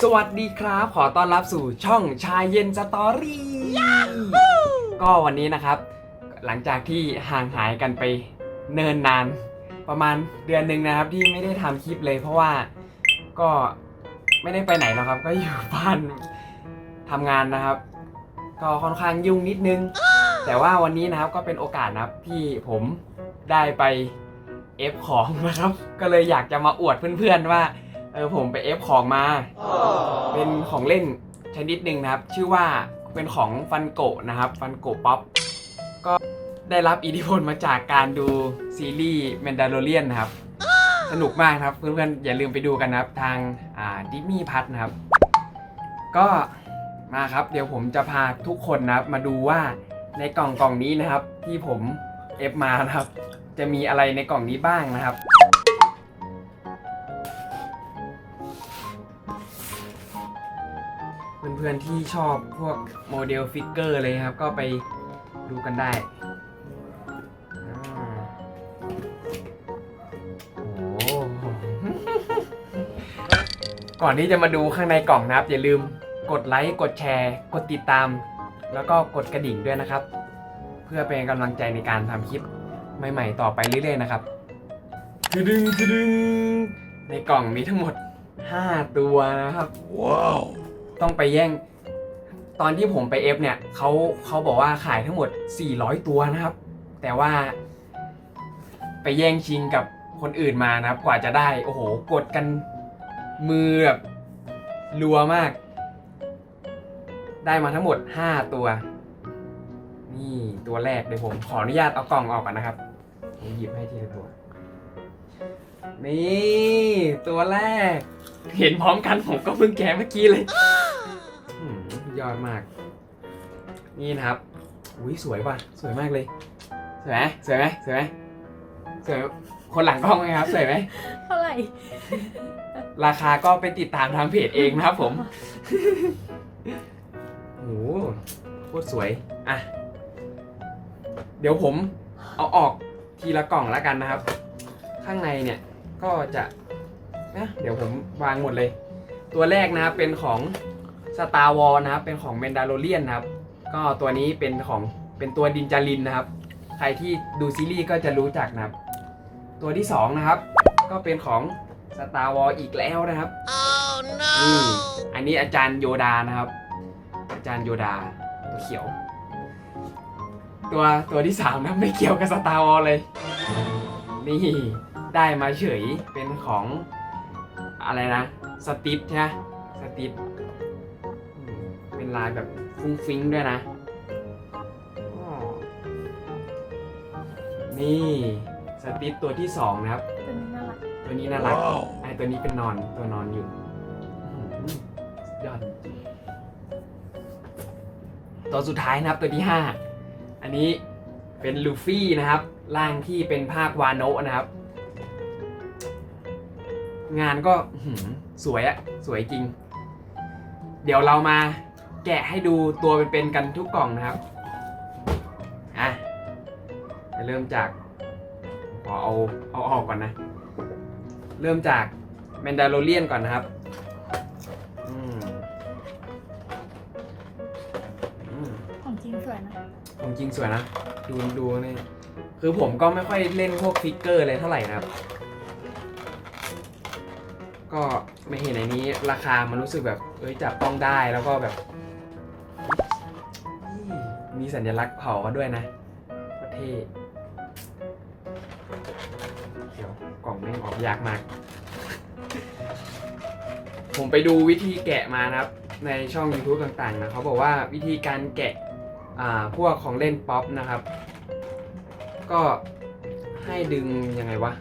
สวัสดีครับ ขอต้อนรับสู่ช่องชายเย็นสตอรี่ก็วันนี้นะครับ หลังจากที่ห่างหายกันไปเนินนาน ประมาณเดือนหนึ่งนะครับที่ไม่ได้ทำคลิปเลยเพราะว่าก็ไม่ได้ไปไหนหรอกครับ ก็อยู่บ้านทำงานนะครับ ก็ค่อนข้างยุ่งนิดนึง แต่ว่าวันนี้นะครับก็เป็นโอกาสนะครับที่ผมได้ไปเอฟของนะครับ ก็เลยอยากจะมาอวดเพื่อนๆว่า เออผมไปเอฟของมา เป็นของเล่นชนิดหนึ่งนะครับ ชื่อว่าเป็นของฟันโกะนะครับ ฟันโกะป๊อป ก็ได้รับอิทธิพลมาจากการดูซีรีส์แมนดา l เ r ียนนะครับ สนุกมากครับ เพื่อนๆ อย่าลืมไปดูกันนะครับ ทางดิสนีย์พัทนะครับ ก็มาครับเดี๋ยวผมจะพาทุกคนนะครับ มาดูว่าในกล่องกล่องนี้นะครับ ที่ผมเอฟมานะครับ จะมีอะไรในกล่องนี้บ้างนะครับ พื่อนๆที่ชอบพวกโมเดลฟิกเกอร์เลยครับ ก็ไปดูกันได้อ่าโอ้โหก่อนที่จะมาดูข้างในกล่องนะครับ อย่าลืมกดไลค์กดแชร์ กดติดตาม แล้วก็กดกระดิ่งด้วยนะครับ เพื่อเป็นกำลังใจในการทำคลิปใหม่ๆต่อไปเรื่อยๆนะครับคือดึงคือดึงในกล่องมีทั้งหมด 5 ตัวนะครับ ว้าว ต้องไปแย่ง ตอนที่ผมไปเอฟเนี่ยเขาเขาบอกว่าขายทั้งหมด 400 ตัวนะครับ แต่ว่า ไปแย่งชิงกับคนอื่นมานะครับ กว่าจะได้ โอ้โห กดกันมือแบบรัวมาก ได้มาทั้งหมด 5 ตัว นี่ตัวแรกเดี๋ยวผมขออนุญาตเอากล่องออกก่อนนะครับผมหยิบให้ทีละตัว นี่ ตัวแรก เห็นพร้อมกันผมก็เพิ่งแกะเมื่อกี้เลย ยอดมาก นี่นะครับ อุ้ยสวยว่ะ สวยมากเลย สวยไหมสวยไหมสวยไหมสวย คนหลังกล้องไหมครับ สวยไหม เท่าไหร่ ราคาก็ไปติดตามทางเพจเองนะครับผมโอ้โหโคตรสวย อะ เดี๋ยวผมเอาออกทีละกล่องแล้วกันนะครับ ข้างในเนี่ยก็จะนะเดี๋ยวผมวางหมดเลย ตัวแรกนะครับเป็นของ Star Wars นะครับ เป็นของ m a n d a l o r i a n นนะครับ ก็ตัวนี้เป็นของเป็นตัวดินจารินนะครับ ใครที่ดูซีรีส์ก็จะรู้จักนะครับ ตัวที่สองนะครับ ก็เป็นของ Star Wars อีกแล้วนะครับนี่อันนี้อาจารย์โยดานะครับ อาจารย์โยดาตัวเขียว ตัวตัวที่สามนะไม่เกี่ยวกับ Star Wars เลย นี่ได้มาเฉยเป็นของอะไรนะ สติปใช่ไหมสติป ลายแบบฟุ้งฟิ้งด้วยนะอ้อนี่สติปตัวที่สองนะครับ ตัวนี้น่ารัก ตัวนี้น่ารักว้าวไอตัวนี้เป็นนอนตัวนอนอยู่อื้อหือยอดจริงตัวสุดท้ายนะครับตัวที่ห้าอันนี้เป็นลูฟี่นะครับ ร่างที่เป็นภาควาโนะนะครับ งานก็อื้อหือสวยอะสวยจริง เดี๋ยวเรามา แกะให้ดูตัวเป็นๆกันทุกกล่องนะครับ อะจะเริ่มจากขอเอาเอาออกก่อนนะ เริ่มจากแมนดา l o เ i ียนก่อนนะครับอืมอืมของจริงสวยนะของจริงสวยนะ ดูดูนี่คือผมก็ไม่ค่อยเล่นพวกฟิกเกอร์อะไรเท่าไหร่นะครับ ก็ไม่เห็นในนี้ราคามันรู้สึกแบบ เอ้ยจับต้องได้แล้วก็แบบนี่ มีสัญลักษณ์เผามาด้วยนะประเทศเดี๋ยวกล่องแม่งออกยากมาก ผมไปดูวิธีแกะมานะครับ ในช่อง YouTube ต่างๆนะเขาบอกว่าวิธีการแกะอ่าพวกของเล่นป๊อปนะครับ ก็ให้ดึงยังไงวะ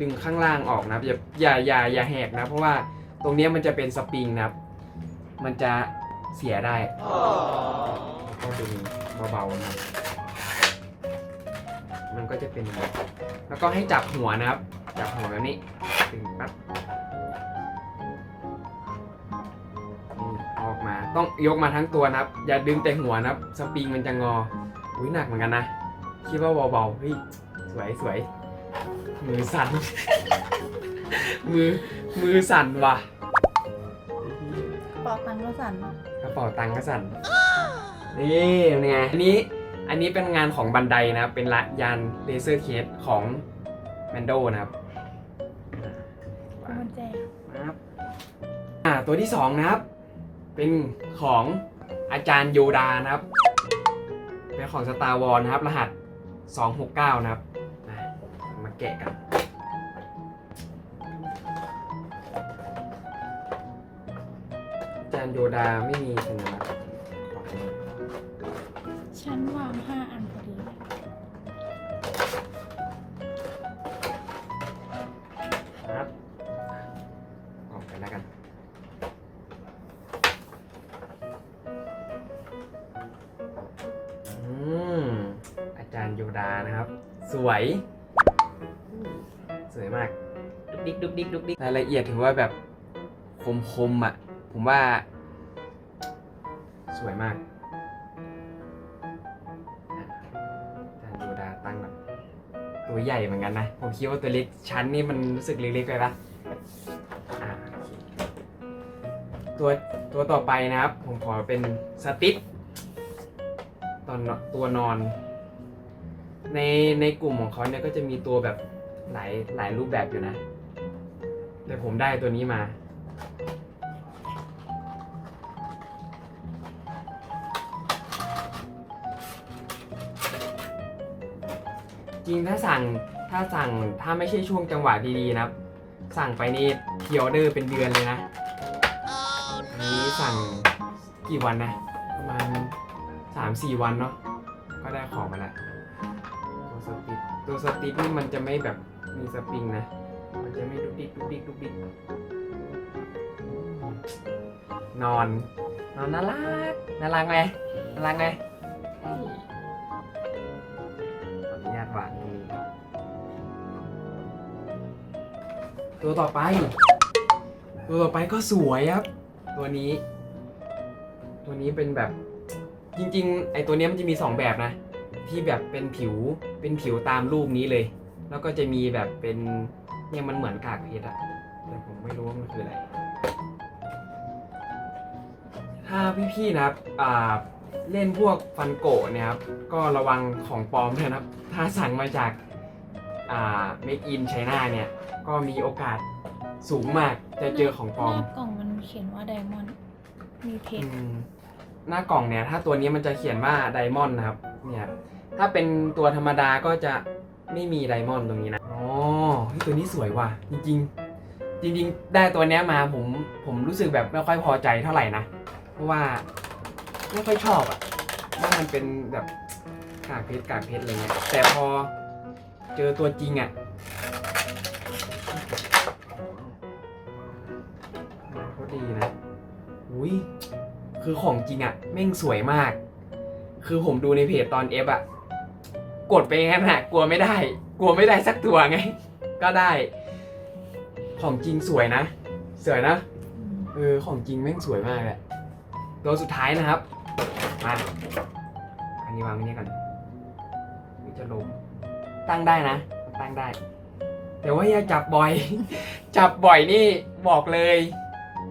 ดึงข้างล่างออกนะครับ อย่าอย่าอย่าอย่าแหกนะ เพราะว่าตรงเนี้ยมันจะเป็นสปริงนะครับ มันจะเสียได้ก็ดึง เบาๆนะครับมันก็จะเป็นอย่างนี้แล้วก็ให้จับหัวนะครับ จับหัวแบบนี้ดึงปั๊บนี่เอาออกมา ต้องยกมาทั้งตัวนะครับ อย่าดึงแต่หัวนะครับ สปริงมันจะงอ อุ้ยหนักเหมือนกันนะ คิดว่าเบาๆ เฮ้ย สวยสวย มือสั่น มือ มือสั่นว่ะเป๋าตังค์ก็สั่น กระเป๋าตังค์ก็สั่น นี่เป็นไงอันนี้อันนี้เป็นงานของบันไดนะครับ เป็นละยานเลเซอร์เคสของแมนโดนะครับพวงกุญแจครับอ่าตัวที่สองนะครับ เป็นของอาจารย์โยดานะครับ เป็นของสตาร์วอลนะครับ รหัส 269 นะครับอะมาแกะกันอาจารย์โยดาไม่มีสัญลักษณ์ วย สวยมาก ดุกดิกดุกดิกดุกดิกรายละเอียดถือว่าแบบคมคมๆอะ ผมว่า สวยมากอะอาจารย์โยดาตั้งแบบตัวใหญ่เหมือนกันนะ ผมคิดว่าตัวเล็กชั้นนี่มันรู้สึกเล็กๆไปปะอ่าโอเคตัวตัวต่อไปนะครับ ผมขอเป็นสติ๊ดตอนนตัวนอน ในในกลุ่มของเขาเนี่ยก็จะมีตัวแบบหลายหลายรูปแบบอยู่นะ แต่ผมได้ตัวนี้มา จริงถ้าสั่งถ้าสั่งถ้าไม่ใช่ช่วงจังหวะดีๆนะครับสั่งไปนี่พีออเดอร์เป็นเดือนเลยนะอันนี้สั่งกี่วันนะ ประมาณสามสี่วันเนาะก็ได้ของมาแล้ว สติกตัวสติ๊กนี่มันจะไม่แบบมีสปริงนะ มันจะไม่ดุกดิกดุกดิกดุกดิกนอน นอนน่ารักน่ารักไหมน่ารักไหมขออนุญาตวางตรงนี้ตัวต่อไป ตัวต่อไปก็สวยครับ ตัวนี้ ตัวนี้เป็นแบบ จริง ๆ ไอตัวเนี้ยมันจะมีสองแบบนะ ที่แบบเป็นผิวเป็นผิวตามรูปนี้เลย แล้วก็จะมีแบบเป็นเนี่ยมันเหมือนกากเพชรอะแต่ผมไม่รู้ว่ามันคืออะไร ถ้าพี่ๆนะครับอ่าเล่นพวกฟันโกะเนี่ยครับก็ระวังของปลอมด้วยนะครับ ถ้าสั่งมาจากอ่าเมกอินไชน่าเนี่ยก็มีโอกาสสูงมากจะเจอของปลอม หน้ากล่องมันเขียนว่าไดมอนด์มีเพชร อืมหน้ากล่องเนี่ยถ้าตัวนี้มันจะเขียนว่าไดมอนด์นะครับเนี่ย ถ้าเป็นตัวธรรมดาก็จะไม่มีไดมอนด์ตรงนี้นะ อ๋อเฮ้ยตัวนี้สวยว่ะ จริง ๆ จริง ๆ ได้ตัวเนี้ยมาผมผมรู้สึกแบบไม่ค่อยพอใจเท่าไหร่นะ เพราะว่าไม่ค่อยชอบอะว่ามันเป็นแบบกากเพชรกากเพชรอะไรเงี้ย แต่พอเจอตัวจริงอะก็ดีนะ อุ้ยคือของจริงอะแม่งสวยมาก คือผมดูในเพจตอนเอฟอะ กดไปงั้นอะกลัวไม่ได้ กลัวไม่ได้สักตัวไง ก็ได้ ของจริงสวยนะ สวยนะเออของจริงแม่งสวยมากแหละตัวสุดท้ายนะครับมาอันนี้วางไว้นี่ก่อนนี่จะลงตั้งได้นะ ตั้งได้ แต่ว่าอย่าจับบ่อย จับบ่อยนี่บอกเลย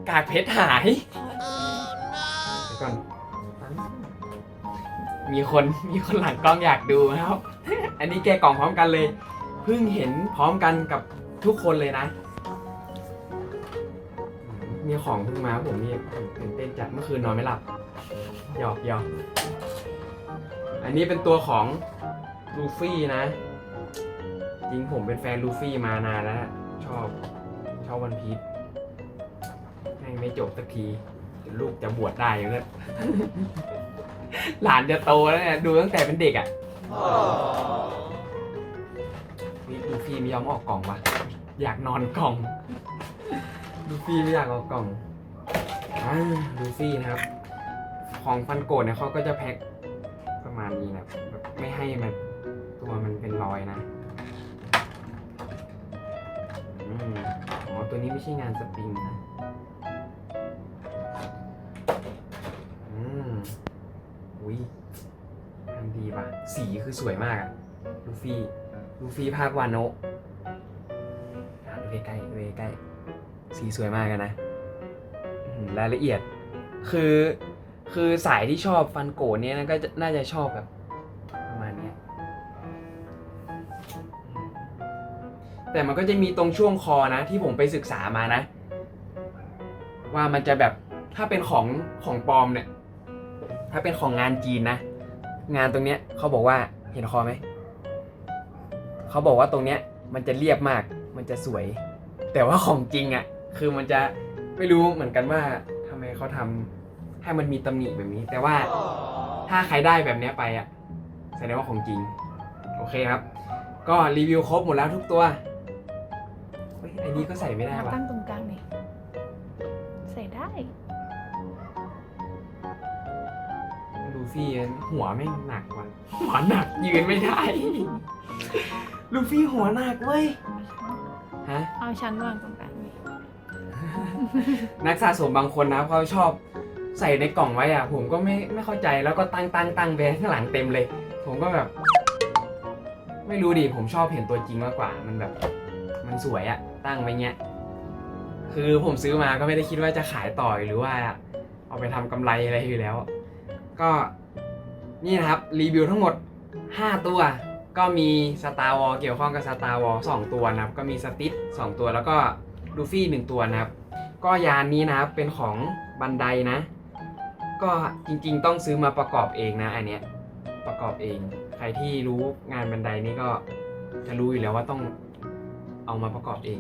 กากเพชรหายเดี๋ยวก่อน มีคนมีคนหลังกล้องอยากดูนะครับ อันนี้แกะกล่องพร้อมกันเลย เพิ่งเห็นพร้อมกันกับทุกคนเลยนะ มีของเพิ่งมาผมนี่ตื่นเต้นจัดเมื่อคืนนอนไม่หลับหยอกหยอกอันนี้เป็นตัวของลูฟี่นะจริงผมเป็นแฟนลูฟี่มานานแล้ว ชอบชอบวันพีชแม่งไม่จบสักที ลูกจะบวชได้อยู่เนี่ยหลานจะโตแล้วเนี่ยดูตั้งแต่เป็นเด็กอะ่ะวิลูฟี่ไม่ยอมออกกล่องวะอยากนอนกล่องลูฟี่ไม่อยากออกกล่องอ่าลูฟี่นะครับ ของฟันโกดเนี่ยเขาก็จะแพ็คประมาณนี้นะแบบไม่ให้มันตัวมันเป็นรอยนะอืมอ๋อตัวนี้ไม่ใช่งานสปริงนะ ดีป่ะ สีคือสวยมากอะลูฟี่ลูฟี่ภาควานโนะอะดูใกล้ๆดูใกล้ๆสีสวยมากอะนะอื้อหือรายละเอียด คือคือสายที่ชอบฟันโกะเนี่ยนะก็จะน่าจะชอบแบบประมาณเนี้ยแต่มันก็จะมีตรงช่วงคอนะ ที่ผมไปศึกษามานะ ว่ามันจะแบบถ้าเป็นของของปลอมเนี่ย ถ้าเป็นของงานจีนนะ งานตรงเนี้ยเขาบอกว่าเห็นคอไหมเขาบอกว่าตรงเนี้ยมันจะเรียบมากมันจะสวย แต่ว่าของจริงอะ่ะคือมันจะไม่รู้เหมือนกันว่าทำไมเขาทำให้มันมีตำหนิแบบนี้ แต่ว่าถ้าใครได้แบบเนี้ยไปอะ่ะแสดงว่าของจริงโอเคครับ ก็รีวิวครบหมดแล้วทุกตัวไอ้นี้ก็ใส่ไม่ได้มาว่ะ ฟี่หัวไม่งหนักว่ะหัวหนักยืนไม่ได้ ลูฟี่หัวหนักเว้ยฮะเอาชั้นวางตรงกลางนี่นักสะสมบางคนนะเขาชอบใส่ในกล่องไว้อะผมก็ไม่ไม่เข้าใจแล้วก็ตั้งตั้งตั้งไปข้างหลังเต็มเลย ผมก็แบบ ไม่รู้ดิผมชอบเห็นตัวจริงมากกว่ามันแบบ มันสวยอะตั้งไว้เงี้ยคือผมซื้อมาก็ไม่ได้คิดว่าจะขายต่อหรือว่า เอาไปทำกำไรอะไรอยู่แล้ว ก็ นี่นะครับรีวิวทั้งหมด 5 ตัว ก็มี Star War เกี่ยวข้องกับ Star War 2 ตัวนะครับ ก็มีสติ t 2ตัวแล้วก็ลูฟี่ 1 ตัวนะครับ ก็ยานนี้นะครับเป็นของบันไดนะ ก็จริงๆ ต้องซื้อมาประกอบเองนะอันเนี้ยประกอบเอง ใครที่รู้งานบันไดนี่ก็จะรู้อยู่แล้วว่าต้องเอามาประกอบเอง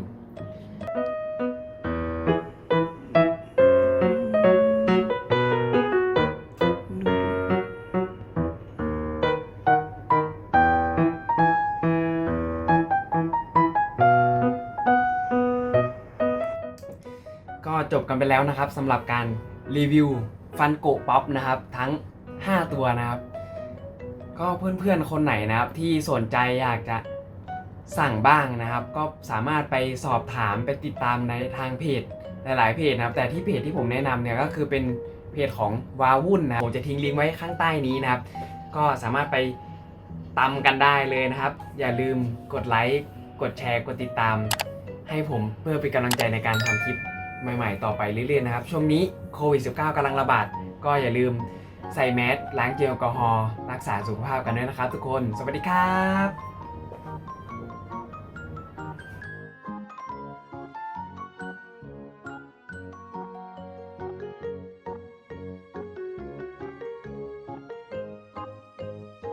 บกันไปแล้วนะครับสำหรับการรีวิวฟันโกะป๊อปนะครับทั้ง 5 ตัวนะครับ ก็เพื่อนๆคนไหนนะครับที่สนใจอยากจะสั่งบ้างนะครับ ก็สามารถไปสอบถามไปติดตามในทางเพจหลายๆเพจนะครับ แต่ที่เพจที่ผมแนะนำเนี่ยก็คือเป็นเพจของวาวุ่นนะผมจะทิ้งลิงก์ไว้ข้างใต้นี้นะครับ ก็สามารถไปตากันได้เลยนะครับ อย่าลืมกดไลค์กดแชร์กดติดตาม ให้ผมเพื่อเป็นกำลังใจในการทำคลิป ใหม่ๆ ต่อไปเรื่อยๆนะครับ ช่วงนี้โควิด -19 กำลังระบาด ก็อย่าลืมใส่แมสล้างเจลแอลกอฮอล์รักษาสุขภาพกันด้วยนะครับทุกคน สวัสดีครับ